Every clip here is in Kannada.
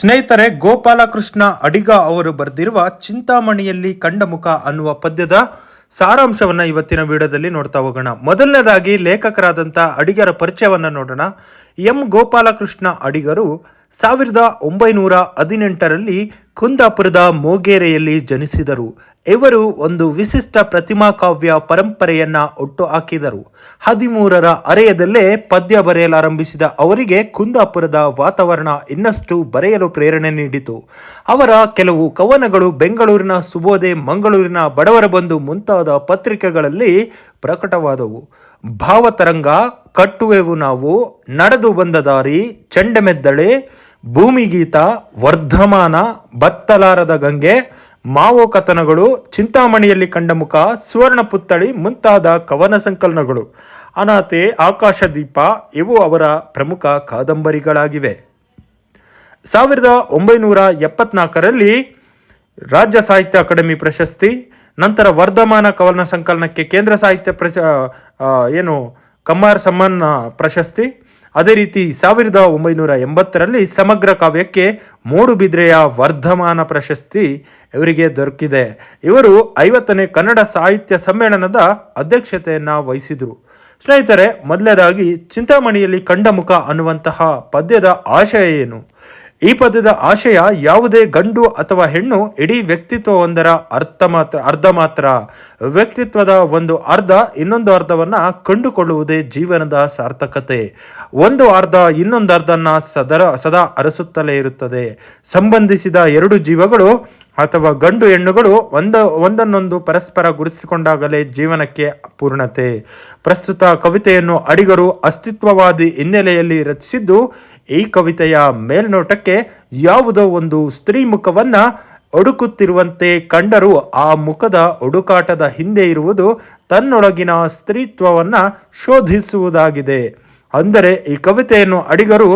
ಸ್ನೇಹಿತರೆ, ಗೋಪಾಲಕೃಷ್ಣ ಅಡಿಗ ಅವರು ಬರೆದಿರುವ ಚಿಂತಾಮಣಿಯಲ್ಲಿ ಕಂಡಮುಖ ಅನ್ನುವ ಪದ್ಯದ ಸಾರಾಂಶವನ್ನ ಇವತ್ತಿನ ವಿಡಿಯೋದಲ್ಲಿ ನೋಡ್ತಾ ಹೋಗೋಣ. ಮೊದಲನೇದಾಗಿ ಲೇಖಕರಾದಂಥ ಅಡಿಗರ ಪರಿಚಯವನ್ನ ನೋಡೋಣ. ಎಂ. ಗೋಪಾಲಕೃಷ್ಣ ಅಡಿಗರು ಸಾವಿರದ ಒಂಬೈನೂರ ಹದಿನೆಂಟರಲ್ಲಿ ಕುಂದಾಪುರದ ಮೋಗೇರೆಯಲ್ಲಿ ಜನಿಸಿದರು. ಇವರು ಒಂದು ವಿಶಿಷ್ಟ ಪ್ರತಿಮಾ ಕಾವ್ಯ ಪರಂಪರೆಯನ್ನ ಒಟ್ಟು ಹಾಕಿದರು. ಹದಿಮೂರರ ಅರೆಯದಲ್ಲೇ ಪದ್ಯ ಬರೆಯಲಾರಂಭಿಸಿದ ಅವರಿಗೆ ಕುಂದಾಪುರದ ವಾತಾವರಣ ಇನ್ನಷ್ಟು ಬರೆಯಲು ಪ್ರೇರಣೆ ನೀಡಿತು. ಅವರ ಕೆಲವು ಕವನಗಳು ಬೆಂಗಳೂರಿನ ಸುಬೋಧೆ, ಮಂಗಳೂರಿನ ಬಡವರ ಬಂಧು ಮುಂತಾದ ಪತ್ರಿಕೆಗಳಲ್ಲಿ ಪ್ರಕಟವಾದವು. ಭಾವತರಂಗ, ಕಟ್ಟುವೆವು ನಾವು, ನಡೆದು ಬಂದ ದಾರಿ, ಚಂಡಮೆದ್ದಳೆ ಭೂಮಿಗೀತ, ವರ್ಧಮಾನ, ಬತ್ತಲಾರದ ಗಂಗೆ, ಮಾವೋ ಕಥನಗಳು, ಚಿಂತಾಮಣಿಯಲ್ಲಿ ಕಂಡ ಮುಖ, ಸುವರ್ಣ ಪುತ್ಥಳಿ ಮುಂತಾದ ಕವನ ಸಂಕಲನಗಳು. ಅನಾಥೆ, ಆಕಾಶದೀಪ, ಇವು ಅವರ ಪ್ರಮುಖ ಕಾದಂಬರಿಗಳಾಗಿವೆ. ಸಾವಿರದ ಒಂಬೈನೂರ ಎಪ್ಪತ್ನಾಲ್ಕರಲ್ಲಿ ರಾಜ್ಯ ಸಾಹಿತ್ಯ ಅಕಾಡೆಮಿ ಪ್ರಶಸ್ತಿ, ನಂತರ ವರ್ಧಮಾನ ಕವನ ಸಂಕಲನಕ್ಕೆ ಕೇಂದ್ರ ಸಾಹಿತ್ಯ ಪ್ರಶ ಏನು, ಕಮ್ಮಾರ್ ಸಮ್ಮಾನ್ ಪ್ರಶಸ್ತಿ ಅದೇ ರೀತಿ ಸಾವಿರದ ಒಂಬೈನೂರ ಎಂಬತ್ತರಲ್ಲಿ ಸಮಗ್ರ ಕಾವ್ಯಕ್ಕೆ ಮೂಡುಬಿದ್ರೆಯ ವರ್ಧಮಾನ ಪ್ರಶಸ್ತಿ ಇವರಿಗೆ ದೊರಕಿದೆ. ಇವರು ಐವತ್ತನೇ ಕನ್ನಡ ಸಾಹಿತ್ಯ ಸಮ್ಮೇಳನದ ಅಧ್ಯಕ್ಷತೆಯನ್ನು ವಹಿಸಿದರು. ಸ್ನೇಹಿತರೆ, ಮೊದಲನೇದಾಗಿ ಚಿಂತಾಮಣಿಯಲ್ಲಿ ಕಂಡಮುಖ ಅನ್ನುವಂತಹ ಪದ್ಯದ ಆಶಯ ಏನು? ಈ ಪದದ ಆಶಯ ಯಾವುದೇ ಗಂಡು ಅಥವಾ ಹೆಣ್ಣು ಇಡೀ ವ್ಯಕ್ತಿತ್ವವೊಂದರ ಅರ್ಥ ಮಾತ್ರ, ಅರ್ಧ ಮಾತ್ರ. ವ್ಯಕ್ತಿತ್ವದ ಒಂದು ಅರ್ಧ ಇನ್ನೊಂದು ಅರ್ಧವನ್ನ ಕಂಡುಕೊಳ್ಳುವುದೇ ಜೀವನದ ಸಾರ್ಥಕತೆ. ಒಂದು ಅರ್ಧ ಇನ್ನೊಂದು ಅರ್ಧನ ಸದರ, ಸದಾ ಅರಸುತ್ತಲೇ ಇರುತ್ತದೆ. ಸಂಬಂಧಿಸಿದ ಎರಡು ಜೀವಗಳು ಅಥವಾ ಗಂಡು ಹೆಣ್ಣುಗಳು ಒಂದ, ಒಂದನ್ನೊಂದು ಪರಸ್ಪರ ಗುರುತಿಸಿಕೊಂಡಾಗಲೇ ಜೀವನಕ್ಕೆ ಪೂರ್ಣತೆ ಪ್ರಸ್ತುತ ಕವಿತೆಯನ್ನು ಅಡಿಗರು ಅಸ್ತಿತ್ವವಾದಿ ಹಿನ್ನೆಲೆಯಲ್ಲಿ ರಚಿಸಿದ್ದು, ಈ ಕವಿತೆಯ ಮೇಲ್ನೋಟಕ್ಕೆ ಯಾವುದೋ ಒಂದು ಸ್ತ್ರೀ ಮುಖವನ್ನ ಕಂಡರೂ ಆ ಮುಖದ ಹುಡುಕಾಟದ ಹಿಂದೆ ಇರುವುದು ತನ್ನೊಳಗಿನ ಸ್ತ್ರೀತ್ವವನ್ನ ಶೋಧಿಸುವುದಾಗಿದೆ. ಅಂದರೆ ಈ ಕವಿತೆಯನ್ನು ಅಡಿಗರು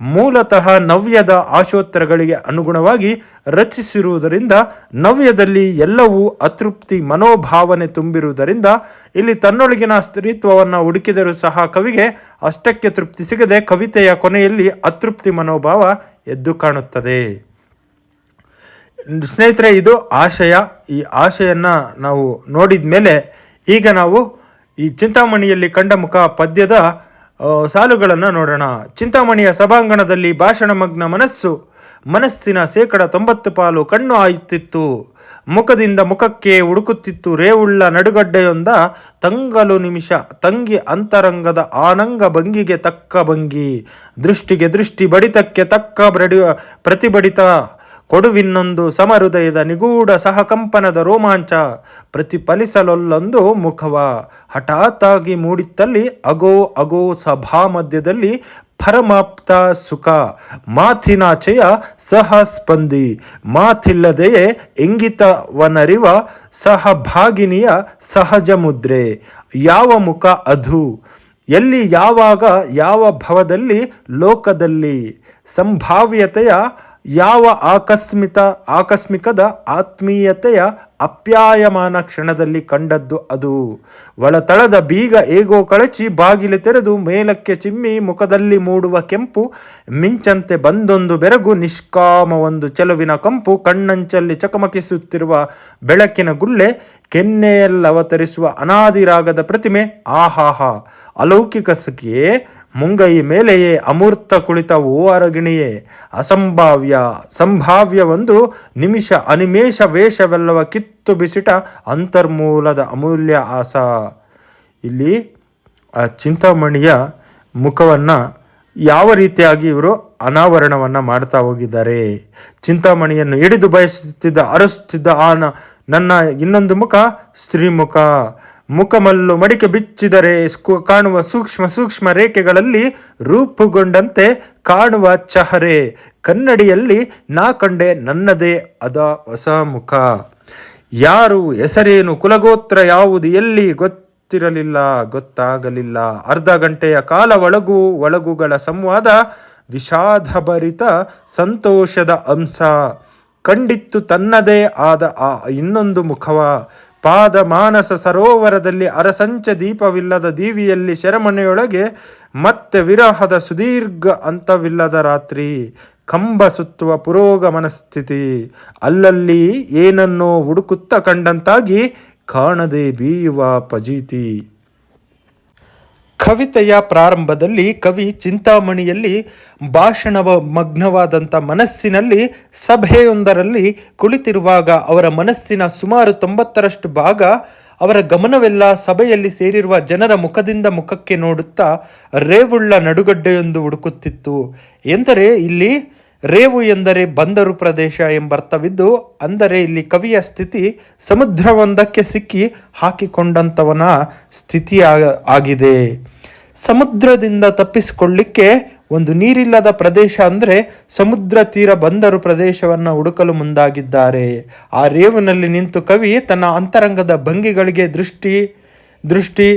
ಮೂಲತಃ ನವ್ಯದ ಆಶೋತ್ತರಗಳಿಗೆ ಅನುಗುಣವಾಗಿ ರಚಿಸಿರುವುದರಿಂದ ನವ್ಯದಲ್ಲಿ ಎಲ್ಲವೂ ಅತೃಪ್ತಿ ಮನೋಭಾವನೆ ತುಂಬಿರುವುದರಿಂದ ಇಲ್ಲಿ ತನ್ನೊಳಗಿನ ಸ್ತ್ರೀತ್ವವನ್ನು ಹುಡುಕಿದರೂ ಸಹ ಕವಿಗೆ ಅಷ್ಟಕ್ಕೆ ತೃಪ್ತಿ ಸಿಗದೆ ಕವಿತೆಯ ಕೊನೆಯಲ್ಲಿ ಅತೃಪ್ತಿ ಮನೋಭಾವ ಎದ್ದು ಕಾಣುತ್ತದೆ. ಸ್ನೇಹಿತರೆ, ಇದು ಆಶಯ. ಈ ಆಶಯನ್ನ ನಾವು ನೋಡಿದ ಮೇಲೆ ಈಗ ನಾವು ಈ ಚಿಂತಾಮಣಿಯಲ್ಲಿ ಕಂಡ ಮುಖ ಪದ್ಯದ ಸಾಲುಗಳನ್ನು ನೋಡೋಣ. ಚಿಂತಾಮಣಿಯ ಸಭಾಂಗಣದಲ್ಲಿ ಭಾಷಣಮಗ್ನ ಮನಸ್ಸು, ಮನಸ್ಸಿನ ಶೇಕಡ ತೊಂಬತ್ತು ಪಾಲು ಕಣ್ಣು ಆಯುತ್ತಿತ್ತು ಮುಖದಿಂದ ಮುಖಕ್ಕೆ ಹುಡುಕುತ್ತಿತ್ತು ರೇವುಳ್ಳ ನಡುಗಡ್ಡೆಯೊಂದ ತಂಗಲು ನಿಮಿಷ, ತಂಗಿ ಅಂತರಂಗದ ಆನಂಗ ಭಂಗಿಗೆ ತಕ್ಕ ಭಂಗಿ, ದೃಷ್ಟಿಗೆ ದೃಷ್ಟಿ ಬಡಿತಕ್ಕೆ ತಕ್ಕ ಬ್ರಡಿ ಪ್ರತಿಬಡಿತ ಕೊಡುವಿನ್ನೊಂದು ಸಮಹೃದಯದ ನಿಗೂಢ ಸಹಕಂಪನದ ರೋಮಾಂಚ ಪ್ರತಿಫಲಿಸಲೊಲ್ಲೊಂದು ಮುಖವ. ಹಠಾತ್ತಾಗಿ ಮೂಡಿತ್ತಲ್ಲಿ ಅಗೋ ಅಗೋ ಸಭಾ ಮಧ್ಯದಲ್ಲಿ ಪರಮಾಪ್ತ ಸುಖ. ಮಾತಿನಾಚೆಯ ಸಹ ಸ್ಪಂದಿ ಮಾತಿಲ್ಲದೆಯೇ ಇಂಗಿತವನರಿವ ಸಹಭಾಗಿನಿಯ ಸಹಜ ಮುದ್ರೆ. ಯಾವ ಮುಖ ಅಧು? ಎಲ್ಲಿ ಯಾವಾಗ ಯಾವ ಭವದಲ್ಲಿ ಲೋಕದಲ್ಲಿ? ಸಂಭಾವ್ಯತೆಯ ಯಾವ ಆಕಸ್ಮಿತ, ಆಕಸ್ಮಿಕದ ಆತ್ಮೀಯತೆಯ ಅಪ್ಯಾಯಮಾನ ಕ್ಷಣದಲ್ಲಿ ಕಂಡದ್ದು ಅದು? ಒಳತಳದ ಬೀಗ ಹೇಗೋ ಕಳಚಿ ಬಾಗಿಲು ತೆರೆದು ಮೇಲಕ್ಕೆ ಚಿಮ್ಮಿ ಮುಖದಲ್ಲಿ ಮೂಡುವ ಕೆಂಪು, ಮಿಂಚಂತೆ ಬಂದೊಂದು ಬೆರಗು ನಿಷ್ಕಾಮ ಒಂದು ಚೆಲುವಿನ ಕಂಪು, ಕಣ್ಣಂಚಲ್ಲಿ ಚಕಮಕಿಸುತ್ತಿರುವ ಬೆಳಕಿನ ಗುಳ್ಳೆ, ಕೆನ್ನೆಯಲ್ಲವತರಿಸುವ ಅನಾದಿರಾಗದ ಪ್ರತಿಮೆ, ಆಹಾಹಾ! ಅಲೌಕಿಕ ಸಖಿಯೇ ಮುಂಗೈ ಮೇಲೆಯೇ ಅಮೂರ್ತ ಕುಳಿತ ಓ ಅರಗಿಣಿಯೇ ಅಸಂಭಾವ್ಯ ಸಂಭಾವ್ಯ ಒಂದು ನಿಮಿಷ ಅನಿಮೇಷ ವೇಷವೆಲ್ಲವ ಕಿತ್ತು ಬಿಸಿಟ ಅಂತರ್ಮೂಲದ ಅಮೂಲ್ಯ ಆಸ. ಇಲ್ಲಿ ಆ ಚಿಂತಾಮಣಿಯ ಮುಖವನ್ನು ಯಾವ ರೀತಿಯಾಗಿ ಇವರು ಅನಾವರಣವನ್ನು ಮಾಡ್ತಾ ಹೋಗಿದ್ದಾರೆ. ಚಿಂತಾಮಣಿಯನ್ನು ಹಿಡಿದು ಬಯಸುತ್ತಿದ್ದ, ಅರಸುತ್ತಿದ್ದ ಆ ನನ್ನ ಇನ್ನೊಂದು ಮುಖ ಸ್ತ್ರೀಮುಖ ಮುಖಮಲ್ಲು ಮಡಿಕೆ ಬಿಚ್ಚಿದರೆ ಕಾಣುವ ಸೂಕ್ಷ್ಮ ಸೂಕ್ಷ್ಮ ರೇಖೆಗಳಲ್ಲಿ ರೂಪುಗೊಂಡಂತೆ ಕಾಣುವ ಚಹರೆ. ಕನ್ನಡಿಯಲ್ಲಿ ನಾ ಕಂಡೆ ನನ್ನದೇ ಅದ ಹೊಸ ಮುಖ. ಯಾರು ಹೆಸರೇನು ಕುಲಗೋತ್ರ ಯಾವುದು ಎಲ್ಲಿ ಗೊತ್ತಿರಲಿಲ್ಲ, ಗೊತ್ತಾಗಲಿಲ್ಲ. ಅರ್ಧ ಗಂಟೆಯ ಕಾಲ ಒಳಗು ಒಳಗುಗಳ ಸಂವಾದ ವಿಷಾದಭರಿತ ಸಂತೋಷದ ಅಂಶ. ಕಂಡಿತ್ತು ತನ್ನದೇ ಆದ ಆ ಇನ್ನೊಂದು ಮುಖವ. ಪಾದ ಮಾನಸ ಸರೋವರದಲ್ಲಿ ಅರಸಂಚ ದೀಪವಿಲ್ಲದ ದೀವಿಯಲ್ಲಿ ಶರಮನೆಯೊಳಗೆ ಮತ್ತೆ ವಿರಹದ ಸುದೀರ್ಘ ಅಂತವಿಲ್ಲದ ರಾತ್ರಿ. ಕಂಬ ಸುತ್ತುವ ಪುರೋಗ ಮನಸ್ಥಿತಿ. ಅಲ್ಲಲ್ಲಿ ಏನನ್ನೋ ಹುಡುಕುತ್ತ ಕಂಡಂತಾಗಿ ಕಾಣದೆ ಬೀಯುವ ಪಜೀತಿ. ಕವಿತೆಯ ಪ್ರಾರಂಭದಲ್ಲಿ ಕವಿ ಚಿಂತಾಮಣಿಯಲ್ಲಿ ಭಾಷಣವ ಮಗ್ನವಾದಂಥ ಮನಸ್ಸಿನಲ್ಲಿ ಸಭೆಯೊಂದರಲ್ಲಿ ಕುಳಿತಿರುವಾಗ ಅವರ ಮನಸ್ಸಿನ ಸುಮಾರು ತೊಂಬತ್ತರಷ್ಟು ಭಾಗ ಅವರ ಗಮನವೆಲ್ಲ ಸಭೆಯಲ್ಲಿ ಸೇರಿರುವ ಜನರ ಮುಖದಿಂದ ಮುಖಕ್ಕೆ ನೋಡುತ್ತಾ ರೇವುಳ್ಳ ನಡುಗಡ್ಡೆಯೊಂದು ಹುಡುಕುತ್ತಿತ್ತು. ಎಂದರೆ ಇಲ್ಲಿ ರೇವು ಎಂದರೆ ಬಂದರು ಪ್ರದೇಶ ಎಂಬರ್ಥವಿದ್ದು, ಅಂದರೆ ಇಲ್ಲಿ ಕವಿಯ ಸ್ಥಿತಿ ಸಮುದ್ರವೊಂದಕ್ಕೆ ಸಿಕ್ಕಿ ಹಾಕಿಕೊಂಡಂಥವನ ಸ್ಥಿತಿ ಆಗಿದೆ. ಸಮುದ್ರದಿಂದ ತಪ್ಪಿಸಿಕೊಳ್ಳಿಕ್ಕೆ ಒಂದು ನೀರಿಲ್ಲದ ಪ್ರದೇಶ ಅಂದರೆ ಸಮುದ್ರ ತೀರ ಬಂದರು ಪ್ರದೇಶವನ್ನು ಹುಡುಕಲು ಮುಂದಾಗಿದ್ದಾರೆ. ಆ ರೇವಿನಲ್ಲಿ ನಿಂತು ಕವಿ ತನ್ನ ಅಂತರಂಗದ ಭಂಗಿಗಳಿಗೆ ದೃಷ್ಟಿ ದೃಷ್ಟಿ,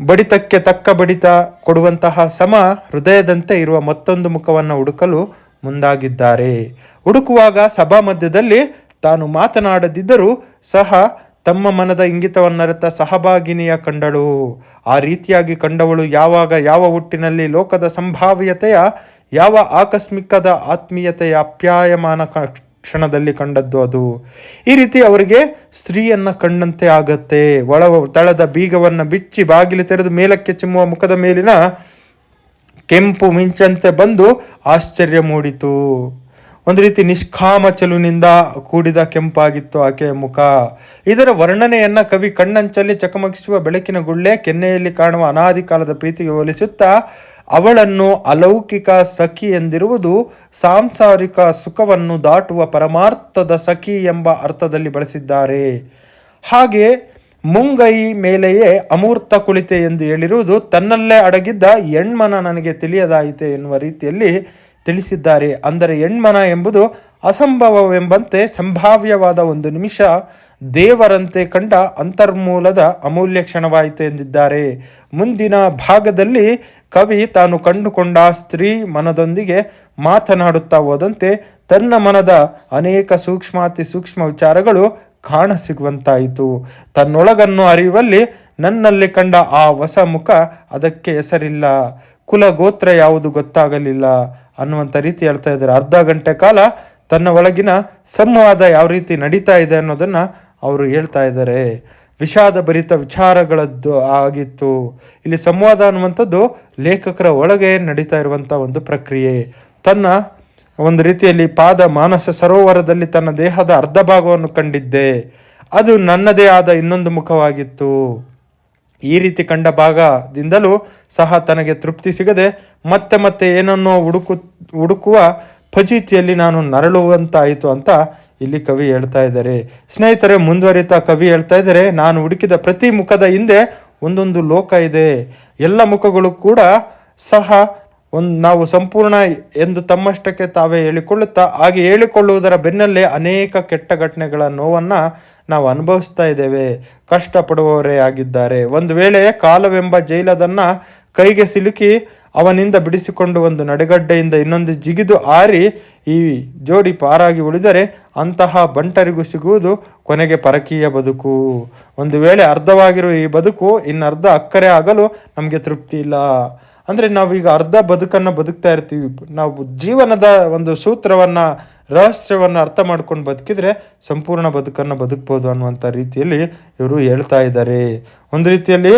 ಬಡಿತಕ್ಕೆ ತಕ್ಕ ಬಡಿತ ಕೊಡುವಂತಹ ಸಮ ಹೃದಯದಂತೆ ಇರುವ ಮತ್ತೊಂದು ಮುಖವನ್ನು ಹುಡುಕಲು ಮುಂದಾಗಿದ್ದಾರೆ. ಹುಡುಕುವಾಗ ಸಭಾ ಮಧ್ಯದಲ್ಲಿ ತಾನು ಮಾತನಾಡದಿದ್ದರೂ ಸಹ ತಮ್ಮ ಮನದ ಇಂಗಿತವನ್ನರೆತ ಸಹಭಾಗಿನಿಯ ಕಂಡಳು. ಆ ರೀತಿಯಾಗಿ ಕಂಡವಳು ಯಾವಾಗ ಯಾವ ಹುಟ್ಟಿನಲ್ಲಿ ಲೋಕದ ಸಂಭಾವ್ಯತೆಯ, ಯಾವ ಆಕಸ್ಮಿಕದ ಆತ್ಮೀಯತೆಯ ಅಪ್ಯಾಯಮಾನ ಕ್ಷಣದಲ್ಲಿ ಕಂಡದ್ದು ಅದು. ಈ ರೀತಿ ಅವರಿಗೆ ಸ್ತ್ರೀಯನ್ನ ಕಂಡಂತೆ ಆಗತ್ತೆ. ಒಳ, ತಳದ ಬೀಗವನ್ನು ಬಿಚ್ಚಿ ಬಾಗಿಲು ತೆರೆದು ಮೇಲಕ್ಕೆ ಚಿಮ್ಮುವ ಮುಖದ ಮೇಲಿನ ಕೆಂಪು ಮಿಂಚಂತೆ ಬಂದು ಆಶ್ಚರ್ಯ ಮೂಡಿತು. ಒಂದು ರೀತಿ ನಿಷ್ಕಾಮ ಚಲುವಿನಿಂದ ಕೂಡಿದ ಕೆಂಪಾಗಿತ್ತು ಆಕೆಯ ಮುಖ. ಇದರ ವರ್ಣನೆಯನ್ನ ಕವಿ ಕಣ್ಣಂಚಲ್ಲಿ ಚಕಮಕಿಸುವ ಬೆಳಕಿನ ಗುಳ್ಳೆ ಕೆನ್ನೆಯಲ್ಲಿ ಕಾಣುವ ಅನಾದಿ ಕಾಲದ ಪ್ರೀತಿಗೆ ಹೋಲಿಸುತ್ತಾ, ಅವಳನ್ನು ಅಲೌಕಿಕ ಸಖಿ ಎಂದಿರುವುದು ಸಾಂಸಾರಿಕ ಸುಖವನ್ನು ದಾಟುವ ಪರಮಾರ್ಥದ ಸಖಿ ಎಂಬ ಅರ್ಥದಲ್ಲಿ ಬಳಸಿದ್ದಾರೆ. ಹಾಗೆ ಮುಂಗೈ ಮೇಲೆಯೇ ಅಮೂರ್ತ ಕುಳಿತೆ ಎಂದು ಹೇಳಿರುವುದು ತನ್ನಲ್ಲೇ ಅಡಗಿದ್ದ ಹೆಣ್ಮನ ನನಗೆ ತಿಳಿಯದಾಯಿತೆ ಎನ್ನುವ ರೀತಿಯಲ್ಲಿ ತಿಳಿಸಿದ್ದಾರೆ. ಅಂದರೆ ಹೆಣ್ಮನ ಎಂಬುದು ಅಸಂಭವವೆಂಬಂತೆ ಸಂಭಾವ್ಯವಾದ ಒಂದು ನಿಮಿಷ ದೇವರಂತೆ ಕಂಡ ಅಂತರ್ಮೂಲದ ಅಮೂಲ್ಯ ಕ್ಷಣವಾಯಿತು ಎಂದಿದ್ದಾರೆ. ಮುಂದಿನ ಭಾಗದಲ್ಲಿ ಕವಿ ತಾನು ಕಂಡುಕೊಂಡ ಸ್ತ್ರೀ ಮನದೊಂದಿಗೆ ಮಾತನಾಡುತ್ತಾ ಹೋದಂತೆ ತನ್ನ ಮನದ ಅನೇಕ ಸೂಕ್ಷ್ಮಾತಿ ಸೂಕ್ಷ್ಮ ವಿಚಾರಗಳು ಕಾಣಸಿಗುವಂತಾಯಿತು ತನ್ನೊಳಗನ್ನು ಅರಿಯುವಲ್ಲಿ ನನ್ನಲ್ಲಿ ಕಂಡ ಆ ಹೊಸ ಮುಖ ಅದಕ್ಕೆ ಹೆಸರಿಲ್ಲ. ಕುಲ ಗೋತ್ರ ಯಾವುದು ಗೊತ್ತಾಗಲಿಲ್ಲ. ಅನ್ನುವಂಥ ರೀತಿ ಹೇಳ್ತಾ ಇದ್ದಾರೆ. ಅರ್ಧ ಗಂಟೆ ಕಾಲ ತನ್ನ ಒಳಗಿನ ಸಂವಾದ ಯಾವ ರೀತಿ ನಡೀತಾ ಇದೆ ಅನ್ನೋದನ್ನ ಅವರು ಹೇಳ್ತಾ ಇದ್ದಾರೆ. ವಿಷಾದ ಭರಿತ ವಿಚಾರಗಳದ್ದು ಆಗಿತ್ತು. ಇಲ್ಲಿ ಸಂವಾದ ಅನ್ನುವಂಥದ್ದು ಲೇಖಕರ ಒಳಗೆ ನಡೀತಾ ಇರುವಂಥ ಒಂದು ಪ್ರಕ್ರಿಯೆ. ತನ್ನ ಒಂದು ರೀತಿಯಲ್ಲಿ ಪಾದ ಮಾನಸ ಸರೋವರದಲ್ಲಿ ತನ್ನ ದೇಹದ ಅರ್ಧ ಭಾಗವನ್ನು ಕಂಡಿದ್ದೆ. ಅದು ನನ್ನದೇ ಆದ ಇನ್ನೊಂದು ಮುಖವಾಗಿತ್ತು. ಈ ರೀತಿ ಕಂಡ ಭಾಗದಿಂದಲೂ ಸಹ ತನಗೆ ತೃಪ್ತಿ ಸಿಗದೆ ಮತ್ತೆ ಮತ್ತೆ ಏನನ್ನೋ ಹುಡುಕು, ಹುಡುಕುವ ಫಜೀತಿಯಲ್ಲಿ ನಾನು ನರಳುವಂತಾಯಿತು ಅಂತ ಇಲ್ಲಿ ಕವಿ ಹೇಳ್ತಾ ಇದ್ದಾರೆ. ಸ್ನೇಹಿತರೆ, ಮುಂದುವರಿತಾ ಕವಿ ಹೇಳ್ತಾ ಇದ್ದಾರೆ, ನಾನು ಹುಡುಕಿದ ಪ್ರತಿ ಮುಖದ ಹಿಂದೆ ಒಂದೊಂದು ಲೋಕ ಇದೆ. ಎಲ್ಲ ಮುಖಗಳು ಕೂಡ ಸಹ ಒಂದು ನಾವು ಸಂಪೂರ್ಣ ಎಂದು ತಮ್ಮಷ್ಟಕ್ಕೆ ತಾವೇ ಹೇಳಿಕೊಳ್ಳುತ್ತಾ, ಹಾಗೆ ಹೇಳಿಕೊಳ್ಳುವುದರ ಬೆನ್ನಲ್ಲೇ ಅನೇಕ ಕೆಟ್ಟ ಘಟನೆಗಳ ನೋವನ್ನು ನಾವು ಅನುಭವಿಸ್ತಾ ಇದ್ದೇವೆ. ಕಷ್ಟಪಡುವವರೇ ಆಗಿದ್ದಾರೆ. ಒಂದು ವೇಳೆ ಕಾಲವೆಂಬ ಜೈಲದನ್ನು ಕೈಗೆ ಸಿಲುಕಿ ಅವನಿಂದ ಬಿಡಿಸಿಕೊಂಡು ಒಂದು ನಡೆಗಡ್ಡೆಯಿಂದ ಇನ್ನೊಂದು ಜಿಗಿದು ಆರಿ ಈ ಜೋಡಿ ಪಾರಾಗಿ ಉಳಿದರೆ ಅಂತಹ ಬಂಟರಿಗೂ ಸಿಗುವುದು ಕೊನೆಗೆ ಪರಕೀಯ ಬದುಕು. ಒಂದು ವೇಳೆ ಅರ್ಧವಾಗಿರುವ ಈ ಬದುಕು ಇನ್ನರ್ಧ ಅಕ್ಕರೆ ಆಗಲು ನಮಗೆ ತೃಪ್ತಿ ಇಲ್ಲ. ಅಂದರೆ ನಾವೀಗ ಅರ್ಧ ಬದುಕನ್ನು ಬದುಕ್ತಾ ಇರ್ತೀವಿ. ನಾವು ಜೀವನದ ಒಂದು ಸೂತ್ರವನ್ನು, ರಹಸ್ಯವನ್ನು ಅರ್ಥ ಮಾಡ್ಕೊಂಡು ಬದುಕಿದ್ರೆ ಸಂಪೂರ್ಣ ಬದುಕನ್ನು ಬದುಕ್ಬೋದು ಅನ್ನುವಂಥ ರೀತಿಯಲ್ಲಿ ಇವರು ಹೇಳ್ತಾ ಇದ್ದಾರೆ. ಒಂದು ರೀತಿಯಲ್ಲಿ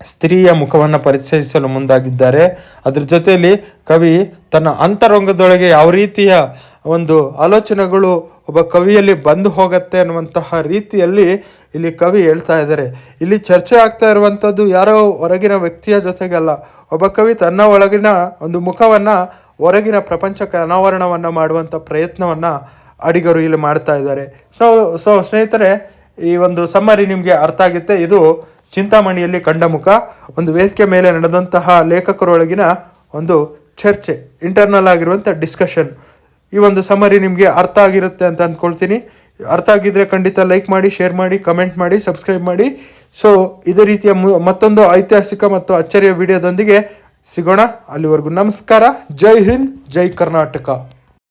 ಸ್ತ್ರೀಯ ಮುಖವನ್ನು ಪರಿಚಯಿಸಲು ಮುಂದಾಗಿದ್ದಾರೆ. ಅದ್ರ ಜೊತೆಯಲ್ಲಿ ಕವಿ ತನ್ನ ಅಂತರಂಗದೊಳಗೆ ಯಾವ ರೀತಿಯ ಒಂದು ಆಲೋಚನೆಗಳು ಒಬ್ಬ ಕವಿಯಲ್ಲಿ ಬಂದು ಹೋಗತ್ತೆ ಅನ್ನುವಂತಹ ರೀತಿಯಲ್ಲಿ ಇಲ್ಲಿ ಕವಿ ಹೇಳ್ತಾ ಇದ್ದಾರೆ. ಇಲ್ಲಿ ಚರ್ಚೆ ಆಗ್ತಾ ಇರುವಂಥದ್ದು ಯಾರೋ ಹೊರಗಿನ ವ್ಯಕ್ತಿಯ ಜೊತೆಗಲ್ಲ. ಒಬ್ಬ ಕವಿ ತನ್ನ ಒಳಗಿನ ಒಂದು ಮುಖವನ್ನು ಹೊರಗಿನ ಪ್ರಪಂಚಕ್ಕೆ ಅನಾವರಣವನ್ನು ಮಾಡುವಂಥ ಪ್ರಯತ್ನವನ್ನು ಅಡಿಗರು ಇಲ್ಲಿ ಮಾಡ್ತಾ ಇದ್ದಾರೆ. ಸೊ ಸೊ ಸ್ನೇಹಿತರೆ, ಈ ಒಂದು ಸಮ್ಮರಿ ನಿಮಗೆ ಅರ್ಥ ಆಗುತ್ತೆ. ಇದು ಚಿಂತಾಮಣಿಯಲ್ಲಿ ಕಂಡ ಮುಖ, ಒಂದು ವೇದಿಕೆ ಮೇಲೆ ನಡೆದಂತಹ ಲೇಖಕರೊಳಗಿನ ಒಂದು ಚರ್ಚೆ ಇಂಟರ್ನಲ್ ಆಗಿರುವಂಥ ಡಿಸ್ಕಷನ್ ಈ ಒಂದು ಸಮರಿ ನಿಮಗೆ ಅರ್ಥ ಆಗಿರುತ್ತೆ ಅಂತ ಅಂದ್ಕೊಳ್ತೀನಿ ಅರ್ಥ ಆಗಿದ್ರೆ ಖಂಡಿತ ಲೈಕ್ ಮಾಡಿ ಶೇರ್ ಮಾಡಿ ಕಮೆಂಟ್ ಮಾಡಿ ಸಬ್ಸ್ಕ್ರೈಬ್ ಮಾಡಿ. ಸೊ ಇದೇ ರೀತಿಯ ಮತ್ತೊಂದು ಐತಿಹಾಸಿಕ ಮತ್ತು ಅಚ್ಚರಿಯ ವಿಡಿಯೋದೊಂದಿಗೆ ಸಿಗೋಣ. ಅಲ್ಲಿವರೆಗೂ ನಮಸ್ಕಾರ. ಜೈ ಹಿಂದ್, ಜೈ ಕರ್ನಾಟಕ.